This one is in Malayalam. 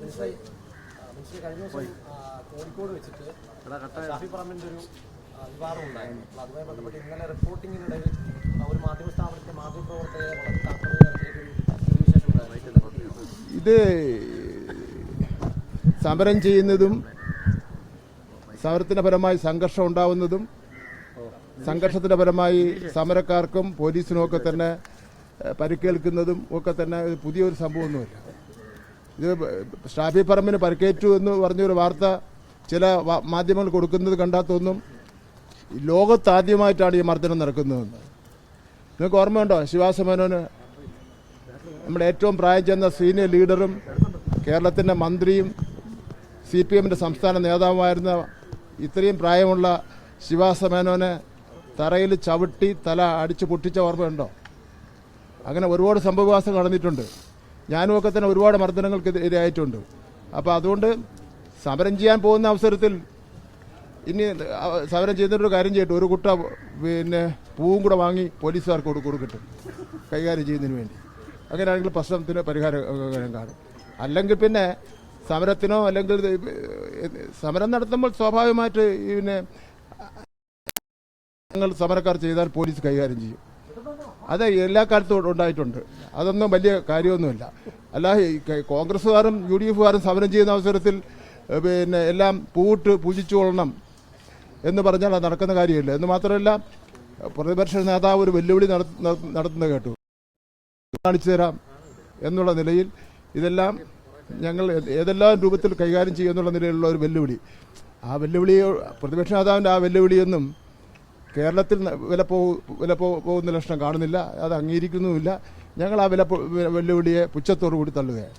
മനസ്സിലായി. മനസ്സിലായി. കഴിഞ്ഞ ദിവസം കോഴിക്കോട് വെച്ചിട്ട് ഷാഫി പറമ്പിന്റെ ഒരു വിവാദം ഉണ്ടായിരുന്നു. അപ്പോൾ അതുമായി ബന്ധപ്പെട്ട് ഇന്നലെ റിപ്പോർട്ടിങ്ങിനിടയിൽ ഒരു മാധ്യമ സ്ഥാപനത്തെ മാധ്യമപ്രവർത്തകരെ വളരെ വിശേഷം ഇത് സമരം ചെയ്യുന്നതും സമരത്തിന്റെ ഫലമായി സംഘർഷം ഉണ്ടാവുന്നതും സംഘർഷത്തിന്റെ ഫലമായി സമരക്കാർക്കും പോലീസിനും ഒക്കെ തന്നെ പരിക്കേൽക്കുന്നതും ഒക്കെ തന്നെ പുതിയൊരു സംഭവമൊന്നുമില്ല. ഇത് ഷാഫി പറമ്പിന് പരിക്കേറ്റു എന്ന് പറഞ്ഞൊരു വാർത്ത ചില മാധ്യമങ്ങൾ കൊടുക്കുന്നത് കണ്ടാത്തൊന്നും ലോകത്താദ്യമായിട്ടാണ് ഈ മർദ്ദനം നടക്കുന്നതെന്ന്. നിങ്ങൾക്ക് ഓർമ്മയുണ്ടോ? ശിവാസ മേനോന് നമ്മുടെ ഏറ്റവും പ്രായം ചെന്ന സീനിയർ ലീഡറും കേരളത്തിന്റെ മന്ത്രിയും സി പി എമ്മിന്റെ സംസ്ഥാന നേതാവുമായിരുന്ന ഇത്രയും പ്രായമുള്ള ശിവാസ മേനോനെ തറയിൽ ചവിട്ടി തല അടിച്ച് പൊട്ടിച്ച ഓർമ്മയുണ്ടോ? അങ്ങനെ ഒരുപാട് സംഭവവികാസം നടന്നിട്ടുണ്ട്. ഞാനും ഒക്കെ തന്നെ ഒരുപാട് മർദ്ദനങ്ങൾക്ക് ഇരയായിട്ടുണ്ട്. അപ്പോൾ അതുകൊണ്ട് സമരം ചെയ്യാൻ പോകുന്ന അവസരത്തിൽ ഇനി സമരം ചെയ്യുന്നൊരു കാര്യം ചെയ്യട്ടെ. ഒരു കുട്ട പിന്നെ പൂവും കൂടെ വാങ്ങി പോലീസുകാർക്ക് കൊടു കൊടുക്കട്ടെ. കൈകാര്യം ചെയ്യുന്നതിന് വേണ്ടി. അങ്ങനെയാണെങ്കിൽ പ്രശ്നത്തിന് പരിഹാരം കാണും. അല്ലെങ്കിൽ പിന്നെ സമരത്തിനോ അല്ലെങ്കിൽ സമരം നടത്തുമ്പോൾ സ്വാഭാവികമായിട്ട് പിന്നെ സമരക്കാർ ചെയ്താൽ പോലീസ് കൈകാര്യം ചെയ്യും. അത് എല്ലാ കാലത്തും ഉണ്ടായിട്ടുണ്ട്. അതൊന്നും വലിയ കാര്യമൊന്നുമില്ല. അല്ല കോൺഗ്രസ്സുകാരും യു ഡി എഫുകാരും സമരം ചെയ്യുന്ന അവസരത്തിൽ പിന്നെ എല്ലാം പൂവിട്ട് പൂജിച്ചു കൊള്ളണം എന്ന് പറഞ്ഞാൽ അത് നടക്കുന്ന കാര്യമില്ല. എന്ന് മാത്രമല്ല പ്രതിപക്ഷ നേതാവ് ഒരു വെല്ലുവിളി നടത്തുന്ന കേട്ടു. കാണിച്ചു തരാം എന്നുള്ള നിലയിൽ ഇതെല്ലാം ഞങ്ങൾ ഏതെല്ലാം രൂപത്തിൽ കൈകാര്യം ചെയ്യുമെന്നുള്ള നിലയിലുള്ള ഒരു വെല്ലുവിളി. ആ വെല്ലുവിളി പ്രതിപക്ഷ നേതാവിന്റെ ആ വെല്ലുവിളിയൊന്നും കേരളത്തിൽ വില പോ വില പോകുന്ന ലക്ഷണം കാണുന്നില്ല അത് അംഗീകരിക്കുന്നുമില്ല. ഞങ്ങൾ ആ വില വെല്ലുവിളിയെ പുച്ഛത്തോടു കൂടി തള്ളുകയാണ്.